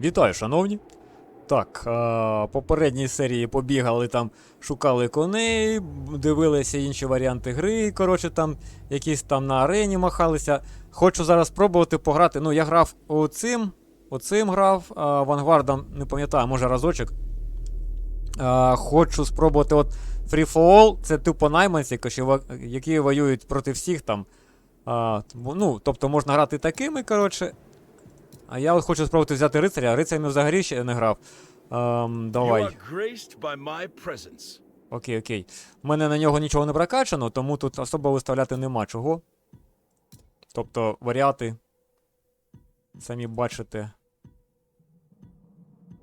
Вітаю, шановні. Так, а, попередній серії побігали там, шукали коней, дивилися інші варіанти гри. Коротше, там якісь там на арені махалися. Хочу зараз спробувати пограти. Ну, я грав оцим, оцим грав, а, Вангвардом, не пам'ятаю, може разочок. А, хочу спробувати от Free for All, це типу найманці, які воюють проти всіх там. Ну, тобто можна грати такими, коротше. А я от хочу спробувати взяти рицаря, а рицарями взагалі ще не грав. Ем, давай. Окей, окей. У мене на нього нічого не прокачано, тому тут особо виставляти нема чого. Тобто варіати. Самі бачите.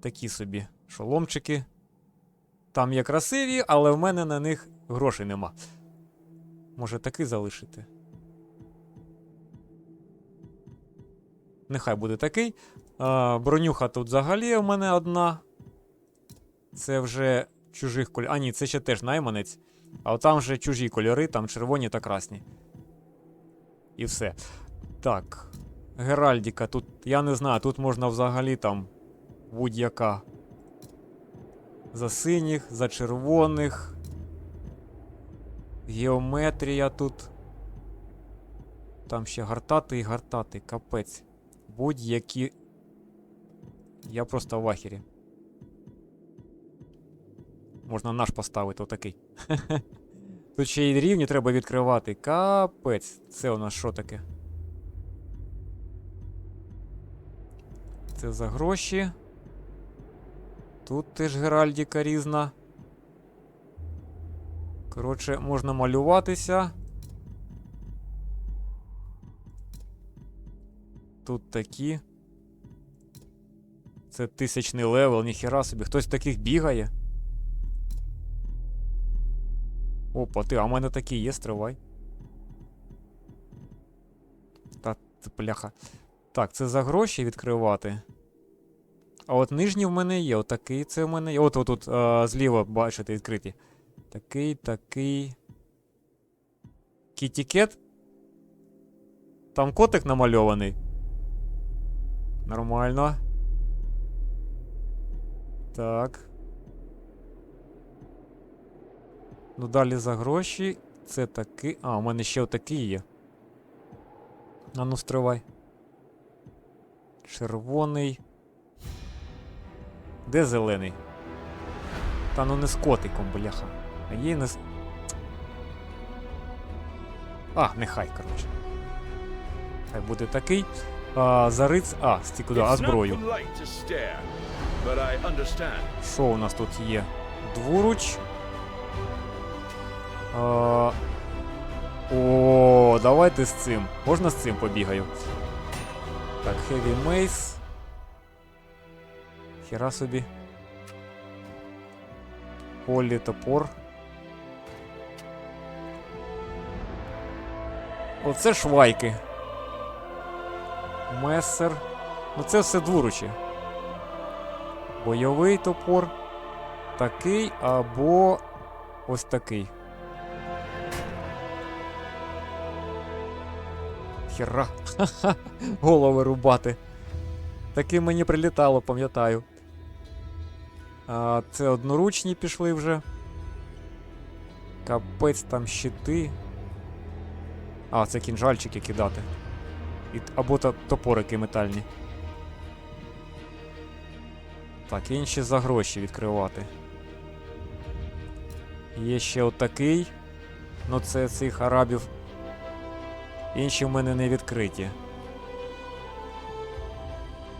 Такі собі шоломчики. Там є красиві, але в мене на них грошей нема. Може такий залишити. Нехай буде такий. А, бронюха тут взагалі у мене одна. Це вже чужих кольорів. А ні, це ще теж найманець. А там вже чужі кольори, там червоні та красні. І все. Так. Геральдіка, тут, я не знаю, тут можна взагалі там будь-яка. За синіх, за червоних. Геометрія тут. Там ще гартати і гартати, капець. Будь-які. Я просто в ахері. Можна наш поставити отакий. Тут ще й рівні треба відкривати. Капець. Це у нас що таке? Це за гроші. Тут теж геральдіка різна. Коротше, можна малюватися. Тут такі. Це тисячний левел, ніхіра собі. Хтось таких бігає. Опа, ти, а в мене такі є, стривай. Та пляха. Так, це за гроші відкривати. А от нижні в мене є, отакий це в мене є. От отут а, зліва, бачите, відкриті. Такий, такий. Кітікет. Там котик намальований. Нормально. Так. Ну, далі за гроші. Це такий. А, у мене ще отакий є. А ну, стривай. Червоний. Де зелений? Та ну не з котиком, бляха. А є не. А, нехай, коротше. Хай буде такий. А, за риц. А, стій куди, а зброю. Що у нас тут є? Двуруч. А... О, давайте з цим. Можна з цим побігаю. Так, Heavy Mace. Хіра собі. Полі топор. Оце швайки. Месер. Ну це все двуручі. Бойовий топор. Такий або ось такий. Хіра. Ха-ха. Голови рубати. Таки мені прилітало, пам'ятаю. А, це одноручні пішли вже. Капець там щити. А, це кінжальчики кидати. Або то, топорики метальні. Так, інші за гроші відкривати. Є ще отакий. Ну це цих арабів. Інші в мене не відкриті.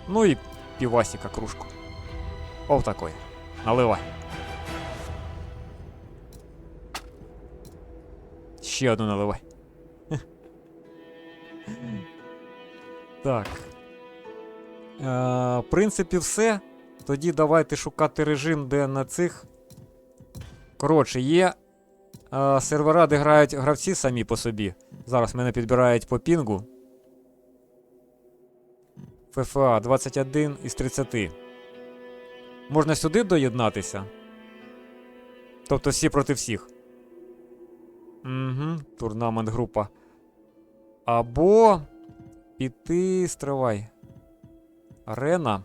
Ну і півасіка кружку. Ов такой. Наливай. Ще одну наливай. Так. Е, в принципі, все. Тоді давайте шукати режим, де на цих. Коротше, є е, сервера, де грають гравці самі по собі. Зараз мене підбирають по пінгу. ФФА 21 із 30. Можна сюди доєднатися. Тобто всі проти всіх. Угу, турнамент група. Або піти стривай. Арена.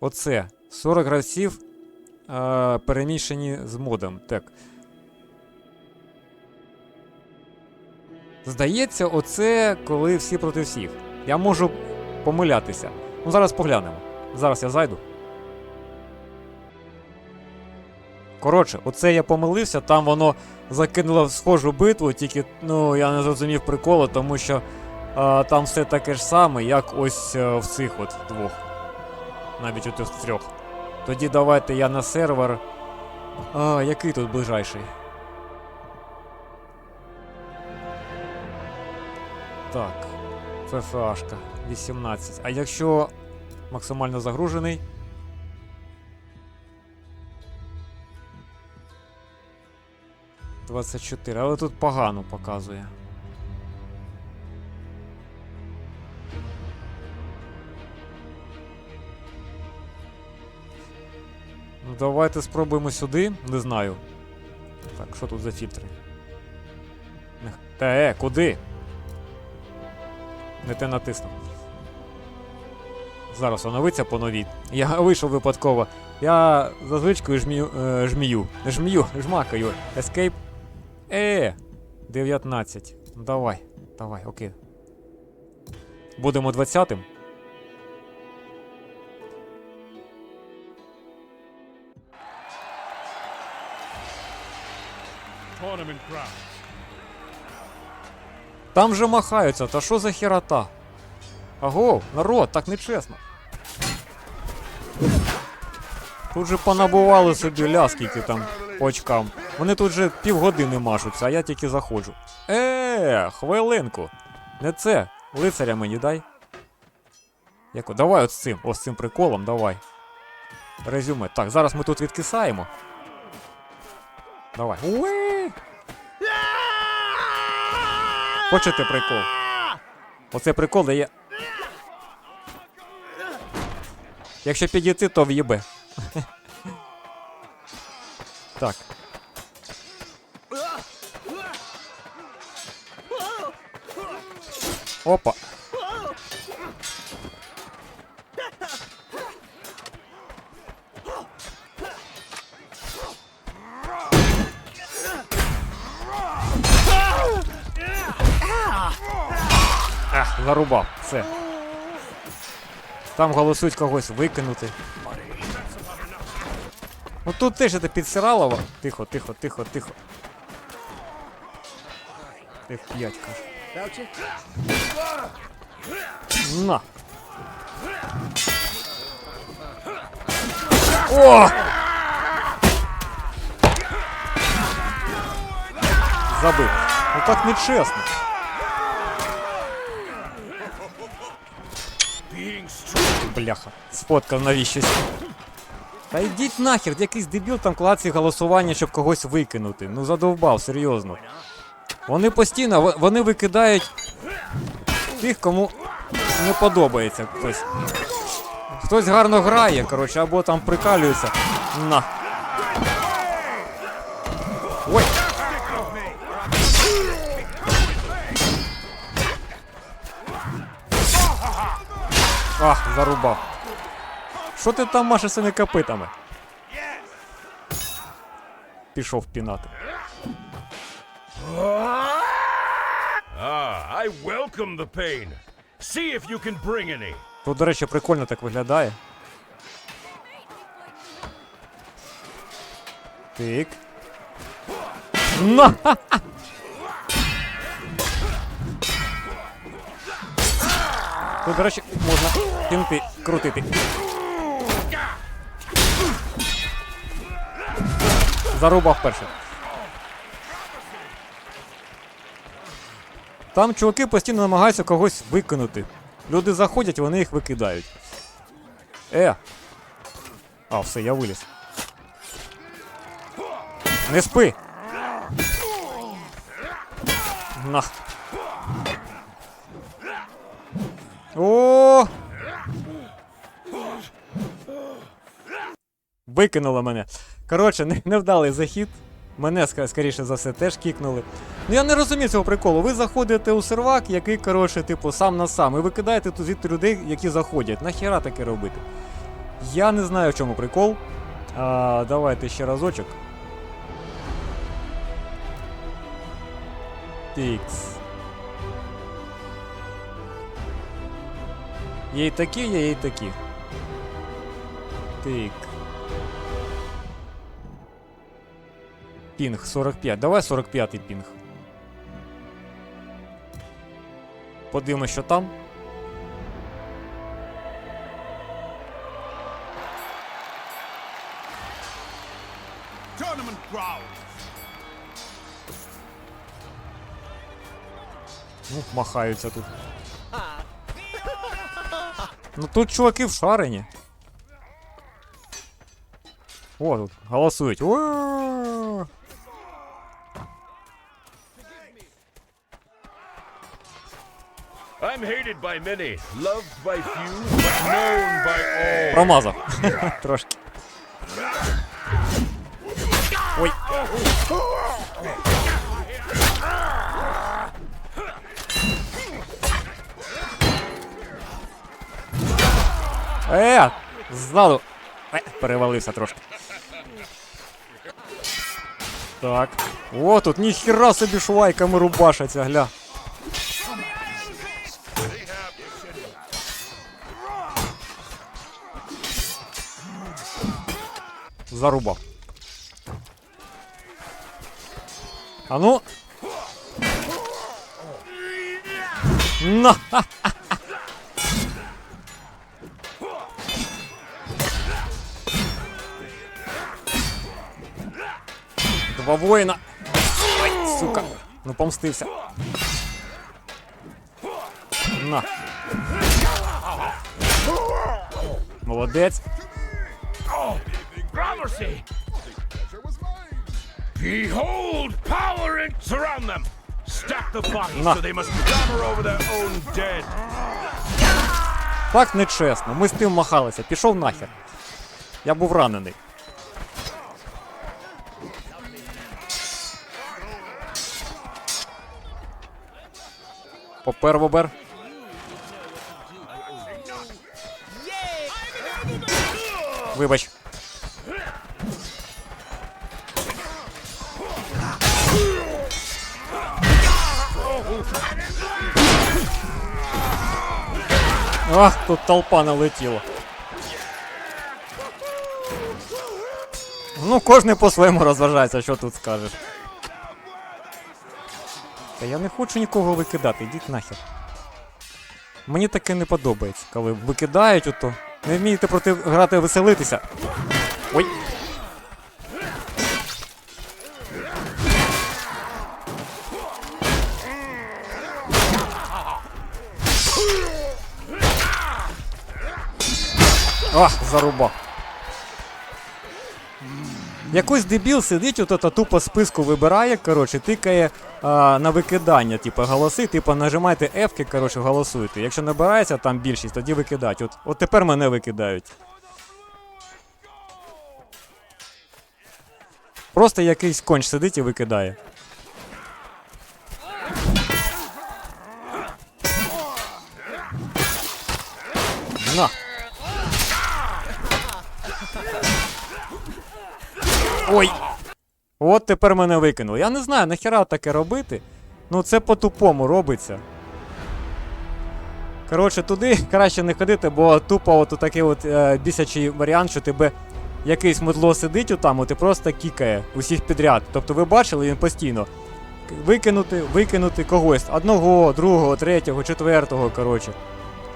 оце. 40 гравців е, переміщені з модом. Так. Здається, оце коли всі проти всіх. Я можу помилятися. Ну, зараз поглянемо. Зараз я зайду. Коротше, оце я помилився, там воно закинуло в схожу битву, тільки ну, я не зрозумів приколу, тому що там все таке ж саме, як ось е, в цих от двох. Навіть от в трьох. Тоді давайте я на сервер. А, який тут ближайший? Так. ФФАшка 18. А якщо максимально загружений. Двадцять але тут погано показує. Давайте спробуємо сюди. Не знаю. Так, що тут за фільтри? Та е, куди? Не те натиснув. Зараз оновиться по новій. Я вийшов випадково. Я за звичкою жмію, е, жмію. Жмію, жмакаю. Escape. Е, 19. Ну давай, давай, окей. Будемо 20-м. Там же махаються, та що за херота? Аго, народ, так не чесно. Тут же понабували собі ля, скільки там очкам. Вони тут же півгодини машуться, а я тільки заходжу. Е, хвилинку. Не це. Лицаря мені дай. Яко? Давай от з цим, ось з цим приколом, давай. Резюме. Так, зараз ми тут відкисаємо. Давай. Уе! Хочете прикол? Оце прикол дає. Якщо підійти, то в'їбе. Так. Опа. Ах, зарубав. Все. Там голосують когось викинути. Ну тут теж це підсиралово. Тихо, тихо, тихо, тихо. F5 каже. На. О! Забив. Ну так нечесно. Бляха, сфоткав навіщось. Та йдіть нахер, якийсь дебіл там клацає голосування, щоб когось викинути. Ну задовбав, серйозно. Вони постійно, вони викидають тих, кому не подобається хтось. Хтось гарно грає, коротше, або там прикалюється. На. Ой. Ах, зарубав. Що ти там машеш цими копитами? Пішов пінати. Ah, I welcome the pain. See if you can bring any. Тут, до речі, прикольно так виглядає. Тик. На! Тут, до речі, можна кінти крутити. Зарубав перший. Там чуваки постійно намагаються когось викинути. Люди заходять, вони їх викидають. Е! А, все, я виліз. Не спи! На. О! Викинуло мене. Коротше, не- невдалий захід. Мене скоріше за все теж кікнули. Ну я не розумію цього приколу. Ви заходите у сервак, який, коротше, типу, сам на сам, і ви кидаєте тут звідти людей, які заходять. Нахіра таке робити? Я не знаю, в чому прикол. А, давайте ще разочок. Тікс. Є й такі, є й такі. Тик. Пінг 45. Давай 45 пінг. Подивимось, що там. Ну, махаються тут. Ну тут чуваки вшарені. О, тут голосують. Уа! I'm hated by many, loved by few, but known by all. Промазав. Трошки. Ой. Е, ззаду. Е, перевалився трошки. Так. О, тут ніхіра собі швайками рубашаться, гля. Зарубав. А ну. На! Два воїна. Ой, сука. Ну помстився. На. Молодець. Gramercy! Behold power and surround them! Stack the bodies so they must clamber over their own dead. Так нечесно. Ми з тим махалися. Пішов нахер. Я був ранений. Попер бобер. Вибач. Ах, тут толпа налетіла. Ну, кожен по-своєму розважається, що тут скажеш. Та я не хочу нікого викидати, йдіть нахер. Мені таке не подобається, коли викидають ото. Не вмієте проти грати веселитися. Ой. Ах, зарубав. Якийсь дебіл сидить, от та тупо списку вибирає, коротше, тикає а, на викидання, типу, голоси, типу, нажимайте F, коротше, голосуйте. Якщо набирається там більшість, тоді викидають. От, от тепер мене викидають. Просто якийсь конч сидить і викидає. На. Ой. От тепер мене викинули. Я не знаю, нахіра таке робити. Ну це по-тупому робиться. Коротше, туди краще не ходити, бо тупо от такий от е, бісячий варіант, що тебе якийсь мудло сидить отам, от і просто кікає усіх підряд. Тобто ви бачили, він постійно. Викинути, викинути когось. Одного, другого, третього, четвертого, коротше.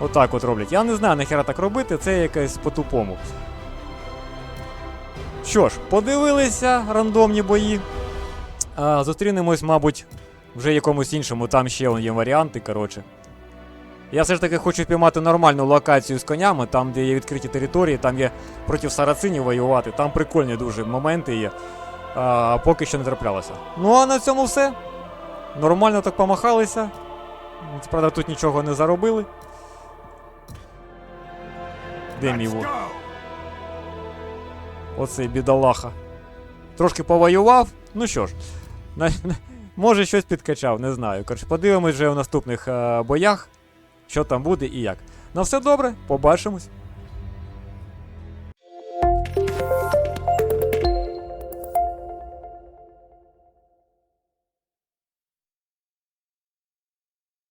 Отак от роблять. Я не знаю, нахіра так робити, це якось по-тупому. Що ж, подивилися рандомні бої. А, зустрінемось, мабуть, вже якомусь іншому, там ще он є варіанти, коротше. Я все ж таки хочу піймати нормальну локацію з конями, там, де є відкриті території, там є проти сарацинів воювати, там прикольні дуже моменти є. А, поки що не траплялося. Ну а на цьому все. Нормально так помахалися. Правда, тут нічого не заробили. Де мій вон? Оцей бідолаха. Трошки повоював. Ну що ж, може щось підкачав, не знаю. Коротше, подивимось вже в наступних е, боях, що там буде і як. На все добре, побачимось.